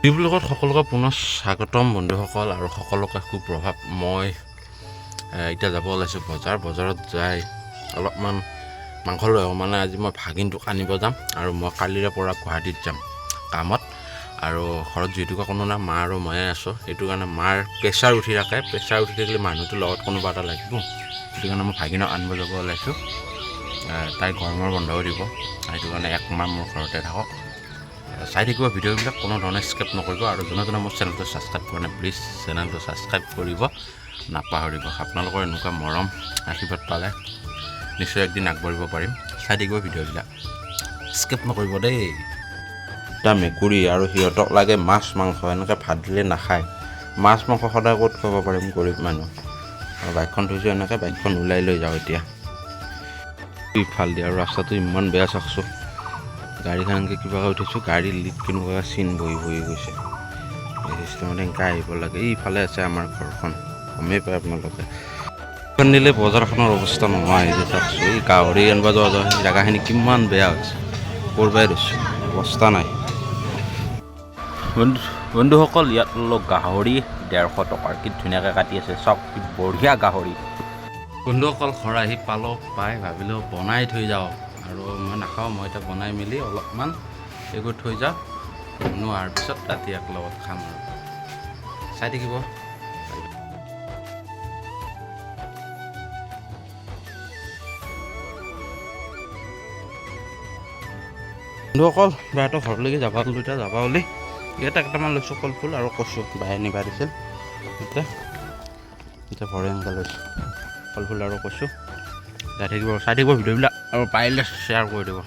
লগত সকলোকে পুনৰ স্বাগতম বন্ধুসকল আৰু সকলোকে সুপ্ৰভাৱ মই এতিয়া যাব ওলাইছোঁ বজাৰ। বজাৰত যাই অলপমান মাংস লৈ আহোঁ। মানে আজি মই ভাগিনটোক আনিব যাম আৰু মই কালিৰে পৰা গুৱাহাটীত যাম কামত। আৰু ঘৰত যিহেতুকে কোনো নাই মা আৰু ময়ে আছোঁ। সেইটো কাৰণে মাৰ প্ৰেছাৰ উঠি থাকে। প্ৰেছাৰ উঠি থাকিলে মানুহটোৰ লগত কোনোবা এটা লাগিব। সেইটো কাৰণে মই ভাগিনক আনিব যাব ওলাইছোঁ। তাই গৰমৰ বন্ধও দিব। সেইটো কাৰণে এক মাহ মোৰ ঘৰতে থাকক। চাই থাকিব ভিডিঅ'বিলাক কোনো ধৰণে স্কেপ নকৰিব আৰু যোনে যোনে মোৰ চেনেলটো ছাবস্ক্ৰাইব কৰা নাই প্লিজ চেনেলটো ছাবস্ক্ৰাইব কৰিব নাপাহৰিব। আপোনালোকৰ এনেকুৱা মৰম আশীৰ্বাদ পালে নিশ্চয় একদিন আগবাঢ়িব পাৰিম। চাই থাকিব ভিডিঅ'বিলাক। স্কেপ নকৰিব দেই। এটা মেকুৰী আৰু সিহঁতক লাগে মাছ মাংস এনেকৈ ভাত দিলে নাখায়। মাছ মাংস সদায় ক'ত খাব পাৰিম গৰীব মানুহ? আৰু বাইকখন থৈছোঁ এনেকৈ বাইকখন ওলাই লৈ যাওঁ এতিয়া। ইফাল দিয়ে আৰু ৰাস্তাটো ইমান বেয়া চাওকচোন। গাড়ীখন এনেকৈ কিবাকৈ উঠিছোঁ গাড়ীৰ লিড কেনেকুৱা চিন বহি বহি গৈছে। চিষ্টেমত এনেকৈ আহিব লাগে। ইফালে আছে আমাৰ ঘৰখন গমেই পায় আপোনালোকে। এইখন নিলে বজাৰখনৰ অৱস্থা নোহোৱা হৈছে চাওকচোন এই গাহৰি আনিব যোৱা যোৱা জেগাখিনি কিমান বেয়া হৈছে। কৰবাই ৰৈছোঁ অৱস্থা নাই। বন্ধু বন্ধুসকল ইয়াত ল'লো গাহৰি ডেৰশ টকাৰ। কি ধুনীয়াকৈ কাটি আছে। চব কি বঢ়িয়া গাহৰি। বন্ধুসকল ঘৰ আহি পালোঁ পাই ভাবিলোঁ বনাই থৈ যাওঁ। আৰু মই নাখাওঁ মই এতিয়া বনাই মেলি অলপমান এইবোৰ থৈ যাওঁ। নোৱাৰ পিছত ৰাতি এক লগত খাম আৰু। চাই থাকিব। বন্ধুসকল প্ৰায়তো ঘৰলৈকে যাব এতিয়া যাবা বুলি ইয়াতে কেইটামান লৈছোঁ কলফুল আৰু কচু বাই নিবা দিছিল এতিয়া এতিয়া ভৰে এনেকৈ লৈছোঁ। কলফুল আৰু কচু। চাই থাকিব চাই থাকিব ভিডিঅ'বিলাক। আৰু পাৰিলে শ্বেয়াৰ কৰি দিব।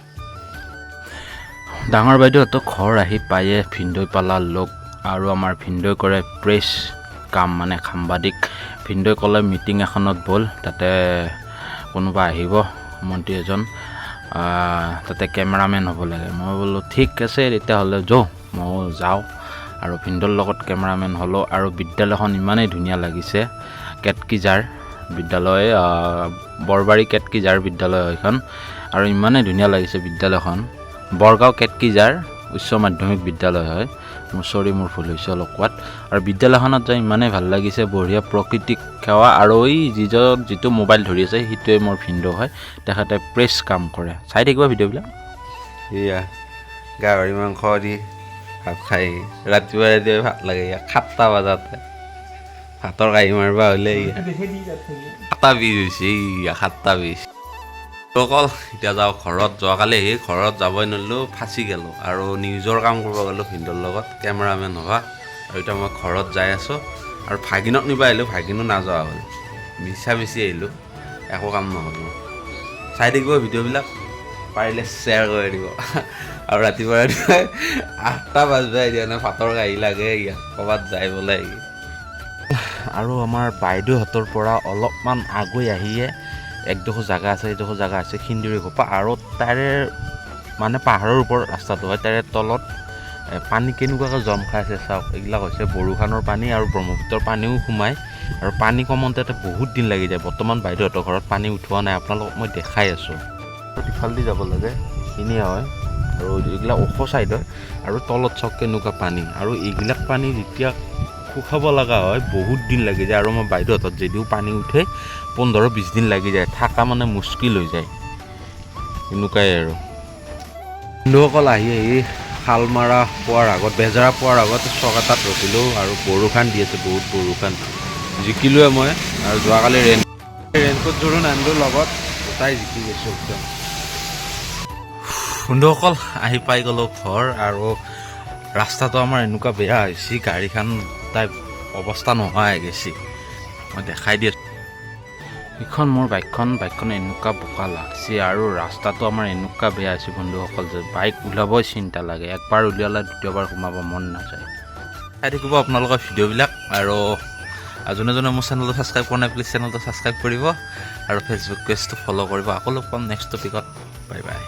ডাঙৰ বাইদেউহঁতক ঘৰ আহি পায়ে ভিন্দৈ পালা লগ আৰু আমাৰ ভিন্দৈ কৰে প্ৰেছ কাম মানে সাংবাদিক। ভিন্দৈ ক'লে মিটিং এখনত ব'ল তাতে কোনোবা আহিব মন্ত্ৰী এজন। তাতে কেমেৰামেন হ'ব লাগে। মই বোলো ঠিক আছে তেতিয়াহ'লে যাওঁ ময়ো যাওঁ। আৰু ভিন্দৰ লগত কেমেৰামেন হ'লোঁ আৰু বিদ্যালয়খন ইমানেই ধুনীয়া লাগিছে কেটকিজাৰ। বিদ্যালয় বৰবাৰী কেটকিজাৰ বিদ্যালয় সেইখন আৰু ইমানেই ধুনীয়া লাগিছে বিদ্যালয়খন। বৰগাঁও কেটকিজাৰ উচ্চ মাধ্যমিক বিদ্যালয় হয়। মোৰ চৰি মোৰ ভুল হৈছে অলপ কোৱাত। আৰু বিদ্যালয়খনত যাই ইমানেই ভাল লাগিছে বঢ়িয়া প্ৰকৃতিক সেৱা আৰু এই যিজন যিটো মোবাইল ধৰি আছে সেইটোৱে মোৰ ভিন্দৌ হয়। তেখেতে প্ৰেছ কাম কৰে। চাই থাকিব ভিডিঅ'বিলাক। এয়া গাহৰি মাংস দি ভাত খাই ৰাতিপুৱা ৰাতিপুৱাই ভাত লাগে ইয়াক সাতটা বজাতে। ভাতৰ কাঁহী মাৰিব হ'লে সাতটা বিছ হৈছে ইয়া সাতটা বিছ। অকল এতিয়া যাওঁ ঘৰত যোৱাকালি আহি ঘৰত যাবই নোৱাৰিলোঁ ফাঁচি গ'লোঁ আৰু নিউজৰ কাম কৰিব গ'লোঁ ভিন্দৰ লগত কেমেৰামেন হোৱা আৰু এতিয়া মই ঘৰত যাই আছোঁ আৰু ভাগিনক নিব আহিলোঁ ভাগিনো নাযোৱা হ'ল। মিছা মিছি আহিলোঁ একো কাম নহ'ল মোৰ। চাই থাকিব ভিডিঅ'বিলাক পাৰিলে শ্বেয়াৰ কৰি দিব। আৰু ৰাতিপুৱা ৰাতিপুৱাই আঠটা বাজবাই দিয়া নাই ভাতৰ কাঁহী লাগে ইয়াত ক'ৰবাত যাই বোলে আৰু আমাৰ বাইদেউহঁতৰ পৰা অলপমান আগুৱাই আহিয়ে একডোখৰ জেগা আছে এইডোখৰ জেগা আছে সিন্দুৰী ঘোপা আৰু তাৰে মানে পাহাৰৰ ওপৰত ৰাস্তাটো হয় তাৰে তলত পানী কেনেকুৱাকৈ জম খাই আছে চাওক এইবিলাক হৈছে বৰষুণৰ পানী আৰু ব্ৰহ্মপুত্ৰৰ পানীও সোমায় আৰু পানী কমোতে তাতে বহুত দিন লাগি যায় বৰ্তমান বাইদেউহঁতৰ ঘৰত পানী উঠোৱা নাই আপোনালোকক মই দেখাই আছোঁ। ইফালেদি যাব লাগে এইখিনিয়ে হয় আৰু এইবিলাক ওখ ছাইড হয় আৰু তলত চাওক কেনেকুৱা পানী আৰু এইবিলাক পানী যেতিয়া শুকাব লগা হয় বহুত দিন লাগি যায়। আৰু মই বাইদেউহঁতত যদিও পানী উঠে পোন্ধৰ বিছ দিন লাগি যায়। থকা মানে মুস্কিল হৈ যায়। এনেকুৱাই আৰু। বন্ধুসকল আহি আহি শালমাৰা পোৱাৰ আগত বেজেৰা পোৱাৰ আগত চক এটাত ৰখিলোঁ আৰু বৰষুণ দি আছে বহুত বৰষুণ। জিকিলোৱে মই। আৰু যোৱাকালি ৰেইন ৰেইনকোটযোৰো নানিলোঁ লগত গোটাই জিকি গৈছোঁ একদম। বন্ধুসকল আহি পাই গ'লোঁ ঘৰ আৰু ৰাস্তাটো আমাৰ এনেকুৱা বেয়া হৈছে গাড়ীখন তাই অৱস্থা নোহোৱা হৈ গৈছে। মই দেখাই দি আছোঁ এইখন মোৰ বাইকখন বাইকখন এনেকুৱা বোকা লাগছে আৰু ৰাস্তাটো আমাৰ এনেকুৱা বেয়া হৈছে বন্ধুসকল যে বাইক ওলাবই চিন্তা লাগে একবাৰ উলিয়ালে দ্বিতীয়বাৰ সোমাব মন নাযায়। চাই থাকিব আপোনালোকৰ ভিডিঅ'বিলাক আৰু যোনে যোনে মোৰ চেনেলটো ছাবস্ক্ৰাইব কৰা নাই প্লিজ চেনেলটো ছাবস্ক্ৰাইব কৰিব আৰু ফেচবুক পেজটো ফ'ল' কৰিব। আকৌ লগ পাম নেক্সট টপিকত বাই বাই